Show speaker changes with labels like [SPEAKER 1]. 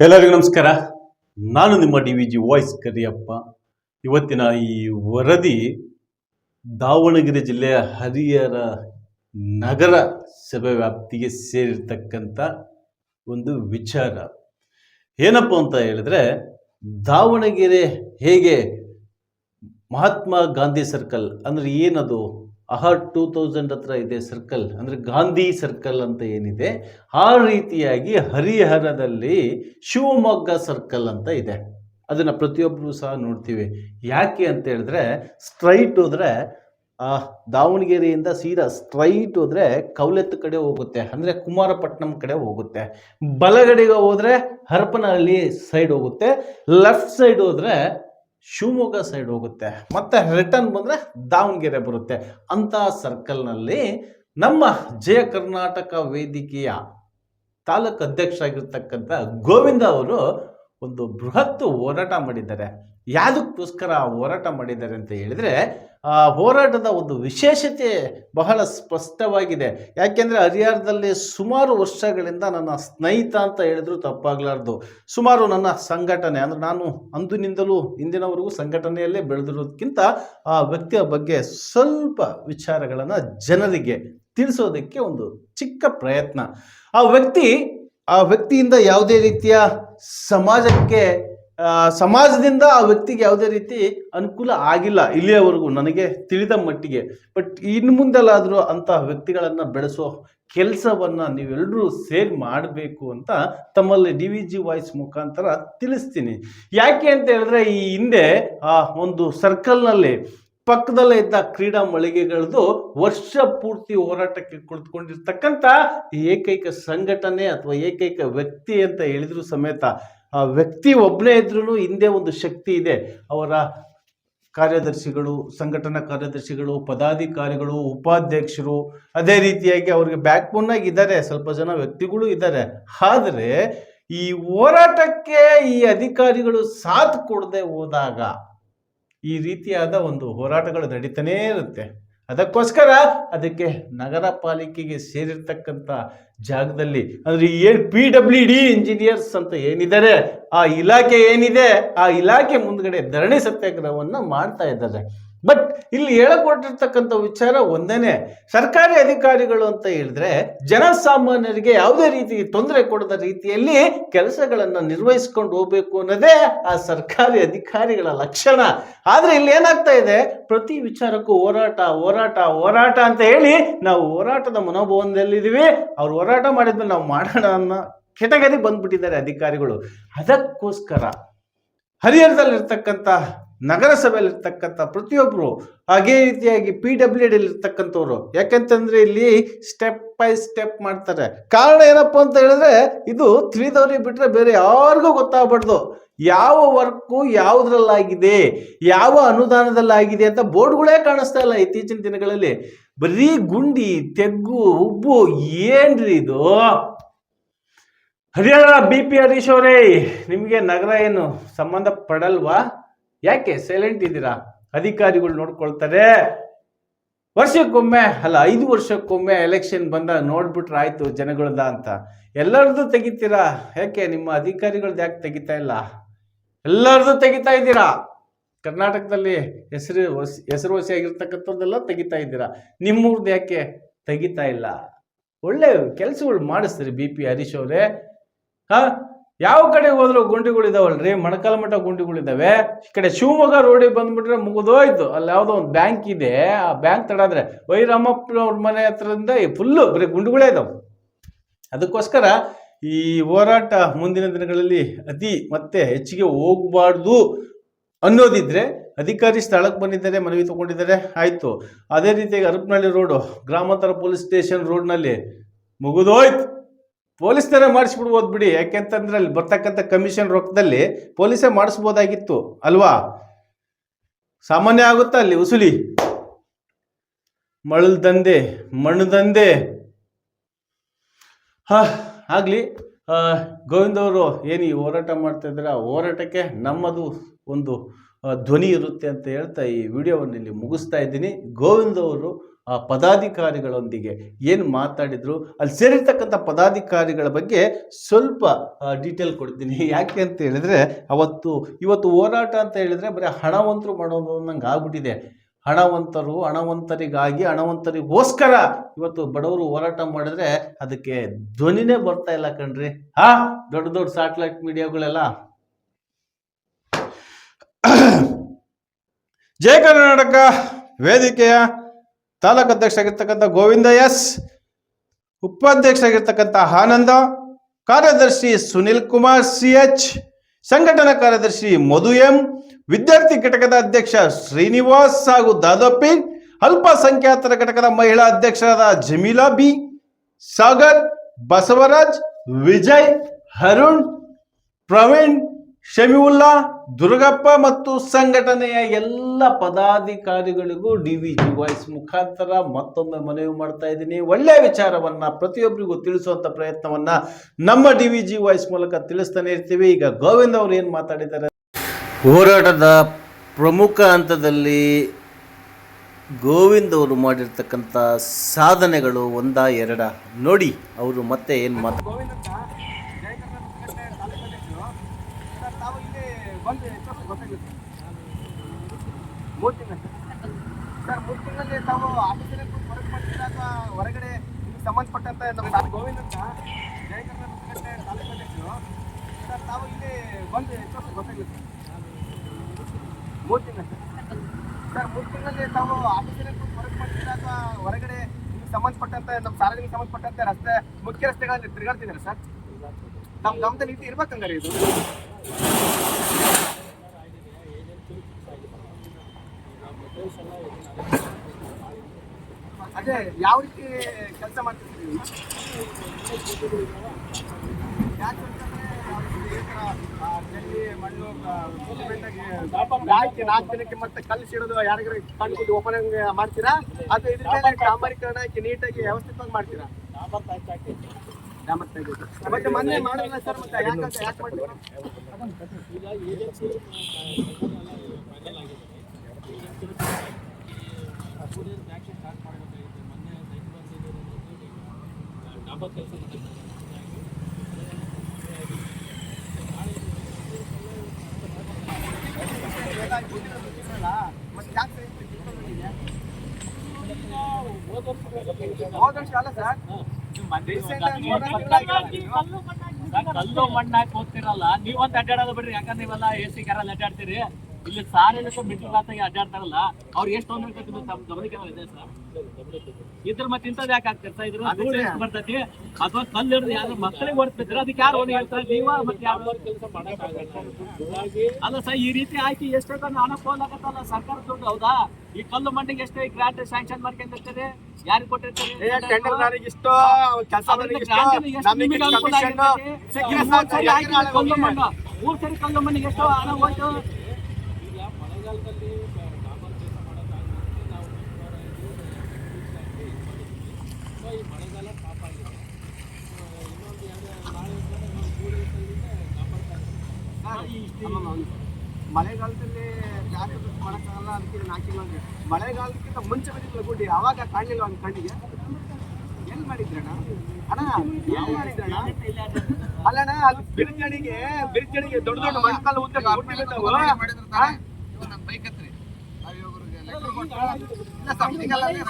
[SPEAKER 1] ಎಲ್ಲರಿಗೂ ನಮಸ್ಕಾರ. ನಾನು ನಿಮ್ಮ D V G voice Kariyappa. ಇವತ್ತಿನ ಈ ವರದಿ ದಾವಣಗೆರೆ ಜಿಲ್ಲೆಯ ಹರಿಹರ ನಗರ ಸಭೆ ವ್ಯಾಪ್ತಿಗೆ ಸೇರಿರ್ತಕ್ಕಂಥ ಒಂದು ವಿಚಾರ. ಏನಪ್ಪ ಅಂತ ಹೇಳಿದ್ರೆ, ದಾವಣಗೆರೆ ಹೇಗೆ ಮಹಾತ್ಮ ಗಾಂಧಿ ಸರ್ಕಲ್ ಅಂದರೆ ಏನದು? ಅಹರ್ ಟೂ ತೌಸಂಡ್ ಹತ್ರ ಇದೆ ಸರ್ಕಲ್ ಅಂದರೆ ಗಾಂಧಿ ಸರ್ಕಲ್ ಅಂತ ಏನಿದೆ, ಆ ರೀತಿಯಾಗಿ ಹರಿಹರದಲ್ಲಿ ಶಿವಮೊಗ್ಗ ಸರ್ಕಲ್ ಅಂತ ಇದೆ. ಅದನ್ನು ಪ್ರತಿಯೊಬ್ಬರು ಸಹ ನೋಡ್ತೀವಿ. ಯಾಕೆ ಅಂತ ಹೇಳಿದ್ರೆ ಸ್ಟ್ರೈಟ್ ಹೋದರೆ ದಾವಣಗೆರೆಯಿಂದ ಸೀದಾ ಸ್ಟ್ರೈಟ್ ಹೋದರೆ ಕೌಲೆತ್ತು ಕಡೆ ಹೋಗುತ್ತೆ, ಅಂದರೆ ಕುಮಾರಪಟ್ಟಣಂ ಕಡೆ ಹೋಗುತ್ತೆ. ಬಲಗಡೆಗೆ ಹೋದರೆ ಹರಪನಹಳ್ಳಿ ಸೈಡ್ ಹೋಗುತ್ತೆ ಲೆಫ್ಟ್ ಸೈಡ್ ಹೋದರೆ ಶಿವಮೊಗ್ಗ ಸೈಡ್ ಹೋಗುತ್ತೆ. ಮತ್ತೆ ರಿಟರ್ನ್ ಬಂದರೆ ದಾವಣಗೆರೆ ಬರುತ್ತೆ. ಅಂಥ ಸರ್ಕಲ್ನಲ್ಲಿ ನಮ್ಮ ಜಯ ಕರ್ನಾಟಕ ವೇದಿಕೆಯ ತಾಲೂಕು ಅಧ್ಯಕ್ಷರಾಗಿರ್ತಕ್ಕಂಥ ಗೋವಿಂದ ಅವರು ಒಂದು ಬೃಹತ್ ಹೋರಾಟ ಮಾಡಿದ್ದಾರೆ. ಯಾವುದಕ್ಕೋಸ್ಕರ ಹೋರಾಟ ಮಾಡಿದ್ದಾರೆ ಅಂತ ಹೇಳಿದರೆ, ಆ, ಹೋರಾಟದ ಒಂದು ವಿಶೇಷತೆ ಬಹಳ ಸ್ಪಷ್ಟವಾಗಿದೆ. ಯಾಕೆಂದರೆ ಹರಿಹರದಲ್ಲಿ ಸುಮಾರು ವರ್ಷಗಳಿಂದ ನನ್ನ ಸ್ನೇಹಿತ ಅಂತ ಹೇಳಿದ್ರು ತಪ್ಪಾಗಲಾರ್ದು. ಸುಮಾರು ನನ್ನ ಸಂಘಟನೆ, ಅಂದರೆ ನಾನು ಅಂದಿನಿಂದಲೂ ಇಂದಿನವರೆಗೂ ಸಂಘಟನೆಯಲ್ಲೇ ಬೆಳೆದಿರೋದಕ್ಕಿಂತ ಆ ವ್ಯಕ್ತಿಯ ಬಗ್ಗೆ ಸ್ವಲ್ಪ ವಿಚಾರಗಳನ್ನು ಜನರಿಗೆ ತಿಳಿಸೋದಕ್ಕೆ ಒಂದು ಚಿಕ್ಕ ಪ್ರಯತ್ನ. ಆ ವ್ಯಕ್ತಿ, ಆ ವ್ಯಕ್ತಿಯಿಂದ ಯಾವುದೇ ರೀತಿಯ ಸಮಾಜಕ್ಕೆ ಸಮಾಜದಿಂದ ಆ ವ್ಯಕ್ತಿಗೆ ಯಾವುದೇ ರೀತಿ ಅನುಕೂಲ ಆಗಿಲ್ಲ ಇಲ್ಲಿಯವರೆಗೂ ನನಗೆ ತಿಳಿದ ಮಟ್ಟಿಗೆ. ಬಟ್ ಇನ್ನು ಮುಂದೆಲ್ಲಾದರೂ ಅಂತಹ ವ್ಯಕ್ತಿಗಳನ್ನು ಬೆಳೆಸೋ ಕೆಲಸವನ್ನು ನೀವೆಲ್ಲರೂ ಸೇರ್ ಮಾಡಬೇಕು ಅಂತ ತಮ್ಮಲ್ಲಿ ಡಿ ವಿ ಜಿ ವಾಯ್ಸ್ ಮುಖಾಂತರ ತಿಳಿಸ್ತೀನಿ. ಯಾಕೆ ಅಂತ ಹೇಳಿದ್ರೆ ಈ ಹಿಂದೆ, ಆ, ಒಂದು ಸರ್ಕಲ್ನಲ್ಲಿ ಪಕ್ಕದಲ್ಲೇ ಇದ್ದ ಕ್ರೀಡಾ ಮಳಿಗೆಗಳದ್ದು ವರ್ಷ ಪೂರ್ತಿ ಹೋರಾಟಕ್ಕೆ ಕುಳಿತುಕೊಂಡಿರ್ತಕ್ಕಂಥ ಏಕೈಕ ಸಂಘಟನೆ ಅಥವಾ ಏಕೈಕ ವ್ಯಕ್ತಿ ಅಂತ ಹೇಳಿದ್ರು ಸಮೇತ ಆ ವ್ಯಕ್ತಿ ಒಬ್ಬನೇ ಇದ್ರೂ ಹಿಂದೆ ಒಂದು ಶಕ್ತಿ ಇದೆ. ಅವರ ಕಾರ್ಯದರ್ಶಿಗಳು, ಸಂಘಟನಾ ಕಾರ್ಯದರ್ಶಿಗಳು, ಪದಾಧಿಕಾರಿಗಳು, ಉಪಾಧ್ಯಕ್ಷರು, ಅದೇ ರೀತಿಯಾಗಿ ಅವ್ರಿಗೆ ಬ್ಯಾಕ್ ಆಗಿ ಇದ್ದಾರೆ. ಸ್ವಲ್ಪ ಜನ ವ್ಯಕ್ತಿಗಳು ಇದ್ದಾರೆ. ಆದರೆ ಈ ಹೋರಾಟಕ್ಕೆ ಈ ಅಧಿಕಾರಿಗಳು ಸಾಥ್ ಕೊಡದೆ ಹೋದಾಗ ಈ ರೀತಿಯಾದ ಒಂದು ಹೋರಾಟಗಳು ನಡೀತಾನೇ ಇರುತ್ತೆ. ಅದಕ್ಕೋಸ್ಕರ ಅದಕ್ಕೆ ನಗರ ಪಾಲಿಕೆಗೆ ಸೇರಿರ್ತಕ್ಕಂಥ ಜಾಗದಲ್ಲಿ ಅಂದರೆ ಏನು ಪಿ ಡಬ್ಲ್ಯೂ ಡಿ ಇಂಜಿನಿಯರ್ಸ್ ಅಂತ ಏನಿದ್ದಾರೆ, ಆ ಇಲಾಖೆ ಏನಿದೆ, ಆ ಇಲಾಖೆ ಮುಂದ್ಗಡೆ ಧರಣಿ ಸತ್ಯಾಗ್ರಹವನ್ನು ಮಾಡ್ತಾ ಇದ್ದಾರೆ. ಬಟ್ ಇಲ್ಲಿ ಹೇಳಕೊಟ್ಟಿರ್ತಕ್ಕಂಥ ವಿಚಾರ ಒಂದೇನೆ, ಸರ್ಕಾರಿ ಅಧಿಕಾರಿಗಳು ಅಂತ ಹೇಳಿದ್ರೆ ಜನಸಾಮಾನ್ಯರಿಗೆ ಯಾವುದೇ ರೀತಿ ತೊಂದರೆ ಕೊಡದ ರೀತಿಯಲ್ಲಿ ಕೆಲಸಗಳನ್ನು ನಿರ್ವಹಿಸ್ಕೊಂಡು ಹೋಗ್ಬೇಕು ಅನ್ನೋದೇ ಆ ಸರ್ಕಾರಿ ಅಧಿಕಾರಿಗಳ ಲಕ್ಷಣ. ಆದರೆ ಇಲ್ಲಿ ಏನಾಗ್ತಾ ಇದೆ? ಪ್ರತಿ ವಿಚಾರಕ್ಕೂ ಹೋರಾಟ ಹೋರಾಟ ಹೋರಾಟ ಅಂತ ಹೇಳಿ ನಾವು ಹೋರಾಟದ ಮನೋಭಾವದಲ್ಲಿದ್ದೀವಿ. ಅವ್ರು ಹೋರಾಟ ಮಾಡಿದ್ಮೇಲೆ ನಾವು ಮಾಡೋಣ ಅನ್ನೋ ಕೆಟಗರಿ ಬಂದ್ಬಿಟ್ಟಿದ್ದಾರೆ ಅಧಿಕಾರಿಗಳು. ಅದಕ್ಕೋಸ್ಕರ ಹರಿಹರದಲ್ಲಿರ್ತಕ್ಕಂಥ ನಗರಸಭೆಯಲ್ಲಿರ್ತಕ್ಕಂಥ ಪ್ರತಿಯೊಬ್ಬರು ಹಾಗೇ ರೀತಿಯಾಗಿ ಪಿ ಡಬ್ಲ್ಯೂ ಡಿ ಇರ್ತಕ್ಕಂಥವ್ರು ಯಾಕೆಂತಂದ್ರೆ ಇಲ್ಲಿ ಸ್ಟೆಪ್ ಬೈ ಸ್ಟೆಪ್ ಮಾಡ್ತಾರೆ. ಕಾರಣ ಏನಪ್ಪ ಅಂತ ಹೇಳಿದ್ರೆ ಇದು ತಿಳಿದವ್ರಿಗೆ ಬಿಟ್ರೆ ಬೇರೆ ಯಾರಿಗೂ ಗೊತ್ತಾಗಬಾರ್ದು. ಯಾವ ವರ್ಕು ಯಾವುದ್ರಲ್ಲಾಗಿದೆ, ಯಾವ ಅನುದಾನದಲ್ಲಾಗಿದೆ ಅಂತ ಬೋರ್ಡ್ಗಳೇ ಕಾಣಿಸ್ತಾ ಇಲ್ಲ ಇತ್ತೀಚಿನ ದಿನಗಳಲ್ಲಿ. ಬರೀ ಗುಂಡಿ, ತೆಗ್ಗು, ಉಬ್ಬು, ಏನ್ರಿ ಇದು? ಹರಿಯಾಣ ಬಿ ಪಿ ಹರೀಶ್ ಅವರೇ, ನಿಮಗೆ ನಗರ ಏನು ಸಂಬಂಧ ಪಡಲ್ವಾ ಯಾಕೆ ಸೈಲೆಂಟ್ ಇದ್ದೀರಾ? ಅಧಿಕಾರಿಗಳು ನೋಡ್ಕೊಳ್ತಾರೆ. ವರ್ಷಕ್ಕೊಮ್ಮೆ ಅಲ್ಲ, ಐದು ವರ್ಷಕ್ಕೊಮ್ಮೆ ಎಲೆಕ್ಷನ್ ಬಂದಾಗ ನೋಡ್ಬಿಟ್ರೆ ಆಯ್ತು ಜನಗಳದ ಅಂತ. ಎಲ್ಲರದ್ದು ತೆಗಿತೀರಾ? ಯಾಕೆ ನಿಮ್ಮ ಅಧಿಕಾರಿಗಳದ್ದು ಯಾಕೆ ತೆಗಿತಾ ಇಲ್ಲ? ಎಲ್ಲರದ್ದು ತೆಗಿತಾ ಇದ್ದೀರಾ? ಕರ್ನಾಟಕದಲ್ಲಿ ಹೆಸರು ಹೆಸರುವಾಸಿ ಆಗಿರ್ತಕ್ಕಂಥದ್ದೆಲ್ಲ ತೆಗಿತಾ ಇದ್ದೀರಾ? ನಿಮ್ಮೂರ್ದು ಯಾಕೆ ತೆಗಿತಾ ಇಲ್ಲ? ಒಳ್ಳೆ ಕೆಲಸಗಳು ಮಾಡಿಸ್ತೀರಿ ಬಿ ಪಿ ಹರೀಶ್ ಅವರೇ. ಹಾ? ಯಾವ ಕಡೆ ಹೋದ್ರು ಗುಂಡಿಗಳಿದಾವಲ್ರಿ ಮಣಕಾಲ ಮಠ ಗುಂಡಿಗಳಿದ್ದಾವೆ ಈ ಕಡೆ ಶಿವಮೊಗ್ಗ ರೋಡಿಗೆ ಬಂದ್ಬಿಟ್ರೆ ಮುಗಿದೋಯ್ತು. ಅಲ್ಲಿ ಯಾವುದೋ ಒಂದು ಬ್ಯಾಂಕ್ ಇದೆ. ಆ ಬ್ಯಾಂಕ್ ತಡಾದ್ರೆ ವೈರಾಮಪ್ಪನವ್ರ ಮನೆ ಹತ್ರದಿಂದ ಫುಲ್ಲು ಬರೀ ಗುಂಡುಗಳೇ ಇದಾವೆ. ಅದಕ್ಕೋಸ್ಕರ ಈ ಹೋರಾಟ ಮುಂದಿನ ದಿನಗಳಲ್ಲಿ ಅತಿ ಮತ್ತೆ ಹೆಚ್ಚಿಗೆ ಹೋಗಬಾರ್ದು ಅನ್ನೋದಿದ್ರೆ ಅಧಿಕಾರಿ ಸ್ಥಳಕ್ಕೆ ಬಂದಿದ್ದಾರೆ, ಮನವಿ ತಗೊಂಡಿದ್ದಾರೆ. ಆಯಿತು. ಅದೇ ರೀತಿಯಾಗಿ ಅರಪನಹಳ್ಳಿ ರೋಡು ಗ್ರಾಮಾಂತರ ಪೊಲೀಸ್ ಸ್ಟೇಷನ್ ರೋಡ್ನಲ್ಲಿ ಮುಗಿದೋಯ್ತು. ಪೊಲೀಸ್ನವರೇ ಮಾಡಿಸ್ಬಿಡ್ಬೋದು ಬಿಡಿ. ಯಾಕೆಂತಂದ್ರೆ ಅಲ್ಲಿ ಬರ್ತಕ್ಕಂಥ ಕಮಿಷನ್ ರೊಕ್ಕದಲ್ಲಿ ಪೊಲೀಸೇ ಮಾಡಿಸ್ಬೋದಾಗಿತ್ತು, ಅಲ್ವಾ? ಸಾಮಾನ್ಯ ಆಗುತ್ತಾ ಅಲ್ಲಿ ಉಸುಲಿ? ಮಳಲ್ ದಂಧೆ, ಮಣ್ಣು ದಂಧೆ. ಹಾ, ಆಗಲಿ ಗೋವಿಂದ್ ಅವರು ಏನು ಈ ಹೋರಾಟ ಮಾಡ್ತಾ ಇದ್ದಾರೆ? ಆ ಹೋರಾಟಕ್ಕೆ ನಮ್ಮದು ಒಂದು ಧ್ವನಿ ಇರುತ್ತೆ ಅಂತ ಹೇಳ್ತಾ ಈ ವಿಡಿಯೋವನ್ನು ಇಲ್ಲಿ ಮುಗಿಸ್ತಾ ಇದ್ದೀನಿ. ಗೋವಿಂದ ಅವರು ಆ ಪದಾಧಿಕಾರಿಗಳೊಂದಿಗೆ ಏನು ಮಾತಾಡಿದ್ರು? ಅಲ್ಲಿ ಸೇರಿರ್ತಕ್ಕಂಥ ಪದಾಧಿಕಾರಿಗಳ ಬಗ್ಗೆ ಸ್ವಲ್ಪ ಡೀಟೇಲ್ ಕೊಡ್ತೀನಿ. ಯಾಕೆ ಅಂತ ಹೇಳಿದ್ರೆ, ಅವತ್ತು, ಇವತ್ತು ಹೋರಾಟ ಅಂತ ಹೇಳಿದ್ರೆ ಬರೀ ಹಣವಂತರು ಮಾಡೋದು ನಂಗೆ ಆಗ್ಬಿಟ್ಟಿದೆ. ಹಣವಂತರು, ಹಣವಂತರಿಗಾಗಿ, ಹಣವಂತರಿಗೋಸ್ಕರ ಇವತ್ತು ಬಡವರು ಹೋರಾಟ ಮಾಡಿದ್ರೆ ಅದಕ್ಕೆ ಧ್ವನಿನೇ ಬರ್ತಾ ಇಲ್ಲ ಕಣ್ರಿ. ಹಾ, ದೊಡ್ಡ ದೊಡ್ಡ ಸ್ಯಾಟಲೈಟ್ ಮೀಡಿಯಾಗಳೆಲ್ಲ ಜಯ ಕರ್ನಾಟಕ, ವೇದಿಕೆಯ ತಾಲೂಕು ಅಧ್ಯಕ್ಷ ಆಗಿರ್ತಕ್ಕಂಥ ಗೋವಿಂದ ಎಸ್ ಉಪಾಧ್ಯಕ್ಷ ಆಗಿರ್ತಕ್ಕಂಥ ಆನಂದ, ಕಾರ್ಯದರ್ಶಿ ಸುನಿಲ್ ಕುಮಾರ್ ಸಿ ಎಚ್, ಸಂಘಟನಾ ಕಾರ್ಯದರ್ಶಿ ಮಧು ಎಂ, ವಿದ್ಯಾರ್ಥಿ ಘಟಕದ ಅಧ್ಯಕ್ಷ ಶ್ರೀನಿವಾಸ್ ಹಾಗೂ ದಾದಪ್ಪಿ ಅಲ್ಪಸಂಖ್ಯಾತರ ಘಟಕದ ಮಹಿಳಾ ಅಧ್ಯಕ್ಷರಾದ ಜಮೀಲಾ ಬಿ, ಸಾಗರ್, ಬಸವರಾಜ್, ವಿಜಯ್ ಅರುಣ್ ಪ್ರವೀಣ್ ಶಮಿವುಲ್ಲಾ ದುರ್ಗಪ್ಪ ಮತ್ತು ಸಂಘಟನೆಯ ಎಲ್ಲ ಪದಾಧಿಕಾರಿಗಳಿಗೂ ಡಿ ವಿ ಜಿ ವಾಯ್ಸ್ ಮುಖಾಂತರ ಮತ್ತೊಮ್ಮೆ ಮನವಿ ಮಾಡ್ತಾ ಇದ್ದೀನಿ. ಒಳ್ಳೆಯ ವಿಚಾರವನ್ನ ಪ್ರತಿಯೊಬ್ಬರಿಗೂ ತಿಳಿಸುವಂತ ಪ್ರಯತ್ನವನ್ನ ನಮ್ಮ ಡಿ ವಿ ಜಿ ವಾಯ್ಸ್ ಮೂಲಕ ತಿಳಿಸ್ತಾನೆ ಇರ್ತೀವಿ. ಈಗ ಗೋವಿಂದ್ ಅವರು ಏನು ಮಾತಾಡಿದ್ದಾರೆ? ಹೋರಾಟದ ಪ್ರಮುಖ ಹಂತದಲ್ಲಿ ಗೋವಿಂದ್ ಅವರು ಮಾಡಿರ್ತಕ್ಕಂಥ ಸಾಧನೆಗಳು ಒಂದ ಎರಡ? ನೋಡಿ ಅವರು ಮತ್ತೆ ಏನು ಮಾತು
[SPEAKER 2] ಗೋವಿಂದ ಅಂತ ಜಯ ಕರ್ನಾಟಕ ಸಂಘಟನೆ ತಾಲೂಕು ಅಧ್ಯಕ್ಷರು ಸರ್ ತಾವು ಇಲ್ಲಿ ಬಂದು ಎಷ್ಟು ವರ್ಷ ಗೊತ್ತಾಗುತ್ತೆ ಮೂರು ತಿಂಗಳು. ಸರ್, ಮೂರು ತಿಂಗಳಲ್ಲಿ ತಾವು ಆಫೀಸಲ್ಲಿ ವರ್ಕ್ ಮಾಡ್ತೀರಾ ಅಥವಾ ಹೊರಗಡೆ ನಿಮ್ಗೆ ಸಂಬಂಧಪಟ್ಟಂತ ನಮ್ಮ ಗೋವಿಂದ ಅಂತ ಜಯ ಕರ್ನಾಟಕ ಸಂಘಟನೆ ತಾಲೂಕು ಅಧ್ಯಕ್ಷರು ಸರ್, ತಾವು ಇಲ್ಲಿ ಬಂದು ಎಷ್ಟು ವರ್ಷ ಗೊತ್ತಾಗುತ್ತೆ? ಮೂರು ತಿಂಗಳು. ಸರ್, ಮೂರು ತಿಂಗಳಲ್ಲಿ ತಾವು ಆಫೀಸಲ್ಲಿ ವರ್ಕ್ ಮಾಡ್ತೀರಾ ಅಥವಾ ಹೊರಗಡೆ ನಿಮ್ಗೆ ಸಂಬಂಧಪಟ್ಟಂತ, ನಮ್ಮ ಸಾರ್ವಜನಿಕ ಸಂಬಂಧಪಟ್ಟಂತೆ ರಸ್ತೆ, ಮುಖ್ಯ ರಸ್ತೆಗಳಲ್ಲಿ ತಿರುಗಾಡ್ತಿದ್ದಾರೆ ಸರ್? ನಮ್ಮ ಗಮನದಲ್ಲಿ ಇರ್ಬೇಕಂಗಾರೆ ಇದು. ಅದೇ ಯಾವ ರೀತಿ ಕೆಲಸ ಆ, ಜಲ್ಲಿ ಮಣ್ಣು ಹಾಕಿ ನಾಲ್ಕು ದಿನಕ್ಕೆ ಮತ್ತೆ ಕಲ್ಲು ಸಿಡೋದು ಯಾರಿಗಾರ ಕಣ್ಕೊಂಡು ಓಪನ್ ಮಾಡ್ತೀರಾ ಅದು ಇದ್ರ ಮೇಲೆ ಡಾಂಬರೀಕರಣ ಹಾಕಿ ನೀಟಾಗಿ ವ್ಯವಸ್ಥಿತವಾಗಿ ಮಾಡ್ತೀರಾ. ಮತ್ತೆ ಮೊನ್ನೆ ಮಾಡಿದ್ರಲ್ಲ ಸರ್ ಮತ್ತೆ ಯಾಕೆ ಯಾಕೆ ಮಾಡ್ತೀರಾ ಮತ್ತೆ ಯಾಕೆ ಸರ್ ಇಷ್ಟು ಕಿತ್ತೋಗಿದೆ? ಹೋದ ವರ್ಷ ಅಲ್ಲ ಸರ್ ರೀಸೆಂಟ್ ಆಗಿ ಹೋದ ವರ್ಷ
[SPEAKER 3] ಕಲ್ಲು ಮಣ್ಣಾಕ್ ಹೋಗ್ತಿರಲ್ಲ ನೀವೊಂದು ಅಡ್ಡಾಡೋದು ಬಿಡ್ರಿ, ಯಾಕಂದ್ರೆ ನೀವೆಲ್ಲ ಎ ಸಿ ಕಾರಲ್ಲಿ ಅಡ್ಡಾಡ್ತೀರಿ. ಇಲ್ಲಿ ಸಾರಿಗೆ ಬಿಟ್ಟು ಅಡ್ಡಾಡ್ತಾರಲ್ಲ. ಅವ್ರು ಎಷ್ಟು ತೊಂದರೆ ಕಟ್ಟಿದ್ರು ತಮ್ಮ ಗಮನಕ್ಕೆ ಇದೆ ಸರ್? ಇದ್ರ ಮತ್ತೆ ಇಂಥದ್ದು ಯಾಕೆ ಆಗ್ತಿರ್ತಾ ಇದ್ರು ಬರ್ತೈತಿ? ಅಥವಾ ಕಲ್ಲು ಹಿಡಿದು ಯಾರು ಮಕ್ಕಳಿಗೆ ಹೊಡ್ತಿದ್ರೆ ಅದಕ್ಕೆ ಯಾರು ಹೋಗಿ ಹೇಳ್ತಾರೆ? ನೀವ ಮತ್ತೆ ಯಾರು? ಕೆಲಸ ಅಲ್ಲ ಸರ್ ಈ ರೀತಿ ಆಯ್ಕೆ ಎಷ್ಟೋ ಹಣ ಆಗತ್ತಲ್ಲ ಸರ್ಕಾರ ದುಡ್ಡು ಹೌದಾ? ಈ ಕಲ್ಲು ಮಣ್ಣಿಗೆ ಎಷ್ಟು ಗ್ರಾಂಟ್ ಸ್ಯಾಂಕ್ಷನ್ ಮಾಡ್ಕೊಂಡಿರ್ತಾರೆ ಯಾರಿಗೆ ಕೊಟ್ಟಿರ್ತಾರೆ?
[SPEAKER 2] ಇಷ್ಟು ಇಷ್ಟು
[SPEAKER 3] ಗ್ರಾಂಟಿನ ಎಷ್ಟು
[SPEAKER 2] ನಮಗೆ
[SPEAKER 3] ನಿಮಗೆ ಅನುಕೂಲ
[SPEAKER 2] ನಾಳೆ
[SPEAKER 3] ಮೂರ್
[SPEAKER 2] ಮಳೆಗಾಲದಲ್ಲಿ ಜಾಸ್ತಿ ದುಡ್ಡು ಮಾಡೋಕ್ಕಾಗಲ್ಲ ಅದಕ್ಕೆ ಹಾಕಿಲ್ಲ ಅಂದ್ರೆ ಮಳೆಗಾಲಕ್ಕಿಂತ ಮುಂಚೆ ಬಂದಿದ್ಲ ಗುಡ್ಡಿ ಅವಾಗ ಕಾಣಲಿಲ್ಲ ಒಂದು ಕಣ್ಣಿಗೆ? ಎಲ್ಲಿ ಮಾಡಿದ್ರಣ್ಣ? ಅಣ್ಣ ಎಲ್ಲಿ ಮಾಡಿದ್ರಣ್ಣ? ಅಲ್ಲಣ್ಣ ಅದು ಬಿರ್ಜಣಿಗೆ ಬಿರ್ಜಣಿಗೆ ದೊಡ್ಡ ದೊಡ್ಡ ಮಣ್ಣಲ್ಲಿ ಉದ್ದ ಬೈಕ್ ಹತ್ರಿ? ಇಲ್ಲ, ಅಲ್ಲಿ.